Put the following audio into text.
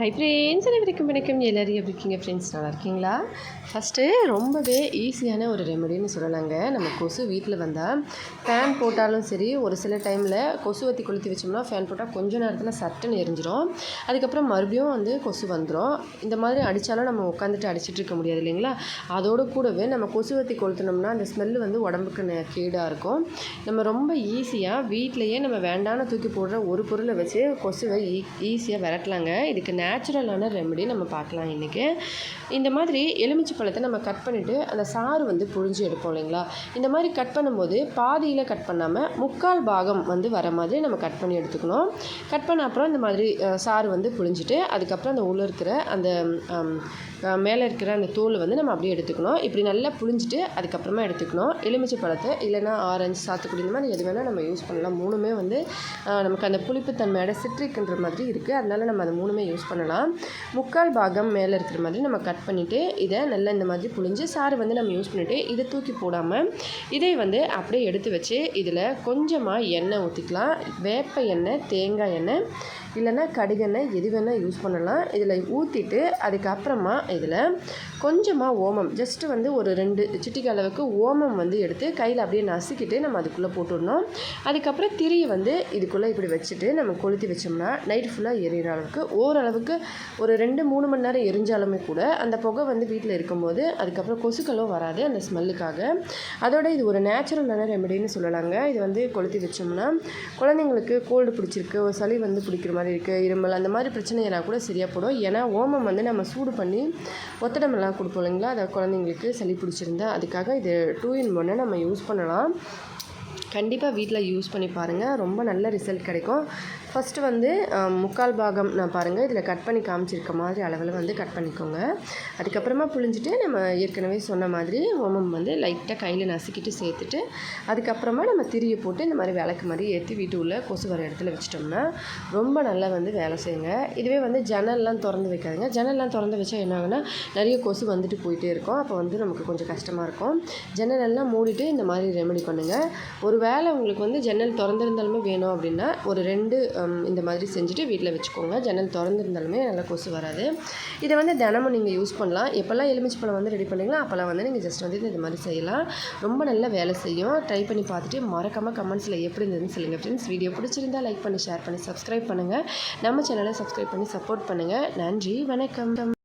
Hi friends அனைவருக்கும் வணக்கம்? எல்லோரும் எப்படி இருக்கீங்க ஃப்ரெண்ட்ஸ் நல்லா இருக்கீங்களா? ஃபஸ்ட்டு ரொம்பவே ஈஸியான ஒரு ரெமடின்னு சொல்லலாங்க. நம்ம கொசு வீட்டில் வந்தால் ஃபேன் போட்டாலும் சரி ஒரு சில டைமில் கொசு வத்தி கொளுத்தி வச்சோம்னா ஃபேன் போட்டால் கொஞ்ச நேரத்தில் சட்டுன்னு எரிஞ்சிடும் அதுக்கப்புறம் மறுபடியும் வந்து கொசு வந்துடும் இந்த மாதிரி அடித்தாலும் நம்ம உட்காந்துட்டு அடிச்சிட்டு இருக்க முடியாது இல்லைங்களா? அதோடு கூடவே நம்ம கொசு வத்தி கொளுத்தினோம்னா அந்த ஸ்மெல்லு வந்து உடம்புக்கு நெ- கேடாக இருக்கும். நம்ம ரொம்ப ஈஸியாக வீட்டிலையே நம்ம வேண்டான தூக்கி போடுற ஒரு பொருளை வச்சு கொசுவை e-, ஈ ஈஸியாக விரட்டலாங்க. இதுக்கு நேச்சுரலான ரெமெடி நம்ம பார்க்கலாம் இன்றைக்கி இந்த மாதிரி எலுமிச்சை பழத்தை நம்ம கட் பண்ணிவிட்டு அந்த சாறு வந்து புழிஞ்சு எடுப்போம் இல்லைங்களா? இந்த மாதிரி கட் பண்ணும்போது பாதியில் கட் பண்ணாமல் முக்கால் பாகம் வந்து வர மாதிரி நம்ம கட் பண்ணி எடுத்துக்கணும். கட் பண்ண அப்புறம் இந்த மாதிரி சாறு வந்து புழிஞ்சிட்டு அதுக்கப்புறம் அந்த உள்ளே இருக்கிற அந்த மேலே இருக்கிற அந்த தோல் வந்து நம்ம அப்படியே எடுத்துக்கணும். இப்படி நல்லா புழிஞ்சிட்டு அதுக்கப்புறமா எடுத்துக்கணும். எலுமிச்சை பழத்தை இல்லைனா ஆரஞ்சு சாத்துக்குடி இந்த மாதிரி எது வேணால் நம்ம யூஸ் பண்ணலாம். மூணுமே வந்து நமக்கு அந்த புளிப்புத்தன்மையோட சிட்ரிக்ன்ற மாதிரி இருக்குது அதனால நம்ம அதை மூணுமே யூஸ் பண்ணலாம். முக்கால் பாகம் மேலே இருக்கிற மாதிரி நம்ம கட் பண்ணிவிட்டு இதை நல்லா இந்த மாதிரி புழிஞ்சு சாறு வந்து நம்ம யூஸ் பண்ணிவிட்டு இதை தூக்கி போடாமல் இதை வந்து அப்படியே எடுத்து வச்சு இதில் கொஞ்சமாக எண்ணெய் ஊற்றிக்கலாம் வேப்ப எண்ணெய் தேங்காய் எண்ணெய் இல்லைன்னா கடுகெண்ணெய் எது வேணால் யூஸ் பண்ணலாம். இதில் ஊற்றிட்டு அதுக்கப்புறமா இதில் கொஞ்சமாக ஓமம் ஜஸ்ட்டு வந்து ஒரு ரெண்டு சிட்டிக்கு அளவுக்கு ஓமம் வந்து எடுத்து கையில் அப்படியே நசுக்கிட்டு நம்ம அதுக்குள்ளே போட்டுடணும். அதுக்கப்புறம் திரியை வந்து இதுக்குள்ளே இப்படி வச்சுட்டு நம்ம கொளுத்தி வச்சோம்னா நைட் ஃபுல்லாக எரியிற அளவுக்கு ஓரளவுக்கு ஒரு ரெண்டு மூணு மணி நேரம் எரிஞ்சாலுமே கூட அந்த புகை வந்து வீட்டில் இருக்கும்போது அதுக்கப்புறம் கொசுக்களும் வராது அந்த ஸ்மெல்லுக்காக. அதோட இது ஒரு நேச்சுரலான ரெமெடின்னு சொல்லலாங்க. இது வந்து கொளுத்தி வச்சோம்னா குழந்தைங்களுக்கு கோல்டு பிடிச்சிருக்கு ஒரு சளி வந்து பிடிக்கிற மாதிரி இருக்குது இருமல் அந்த மாதிரி பிரச்சனையெல்லாம் கூட சரியாக போடும். ஏன்னா ஓமம் வந்து நம்ம சூடு பண்ணி ஒத்தடமெல்லாம் கொடுப்போம் இல்லைங்களா? அதை குழந்தைங்களுக்கு சளி பிடிச்சிருந்தா அதுக்காக இது டூ இன் ஒன்று நம்ம யூஸ் பண்ணலாம். கண்டிப்பாக வீட்டில் யூஸ் பண்ணி பாருங்கள் ரொம்ப நல்ல ரிசல்ட் கிடைக்கும். ஃபஸ்ட்டு வந்து முக்கால் பாகம் நான் பாருங்கள் இதில் கட் பண்ணி காமிச்சிருக்க மாதிரி அளவில் வந்து கட் பண்ணிக்கோங்க. அதுக்கப்புறமா புழிஞ்சிட்டு நம்ம ஏற்கனவே சொன்ன மாதிரி ஓமம் வந்து லைட்டாக கையில் நசுக்கிட்டு சேர்த்துட்டு அதுக்கப்புறமா நம்ம திரியை போட்டு இந்த மாதிரி விளக்கு மாதிரி ஏற்றி வீட்டு உள்ள கொசு வர இடத்துல வச்சிட்டோம்னா ரொம்ப நல்லா வந்து வேலை செய்யுங்க. இதுவே வந்து ஜன்னல்லாம் திறந்து வைக்காதுங்க. ஜன்னல்லாம் திறந்து வச்சா என்ன ஆகுனா நிறைய கொசு வந்துட்டு போயிட்டே இருக்கும். அப்போ வந்து நமக்கு கொஞ்சம் கஷ்டமாக இருக்கும். ஜன்னலெல்லாம் மூடிட்டு இந்த மாதிரி ரெமெடி பண்ணுங்கள் ஒரு வேளை உங்களுக்கு வந்து ஜன்னல் திறந்திருந்தாலுமே வேணும் அப்படின்னா ஒரு ரெண்டு இந்த மாதிரி செஞ்சுட்டு வீட்டில் வச்சுக்கோங்க. ஜன்னல் திறந்துருந்தாலுமே நல்லா கொசு வராது. இதை வந்து தினமும் நீங்கள் யூஸ் பண்ணலாம். எப்போல்லாம் எலுமிச்சு பழம் வந்து ரெடி பண்ணுறீங்களோ அப்போல்லாம் வந்து நீங்கள் ஜஸ்ட் வந்து இந்த மாதிரி செய்யலாம். ரொம்ப நல்ல வேலை செய்யும். ட்ரை பண்ணி பார்த்துட்டு மறக்காமல் கமெண்ட்ஸில் எப்படி இருந்ததுன்னு சொல்லுங்கள் ஃப்ரெண்ட்ஸ் வீடியோ பிடிச்சிருந்தா லைக் பண்ணி ஷேர் பண்ணி சப்ஸ்கிரைப் பண்ணுங்கள் நம்ம சேனலை சப்ஸ்கிரைப் பண்ணி சப்போர்ட் பண்ணுங்கள் நன்றி வணக்கம்.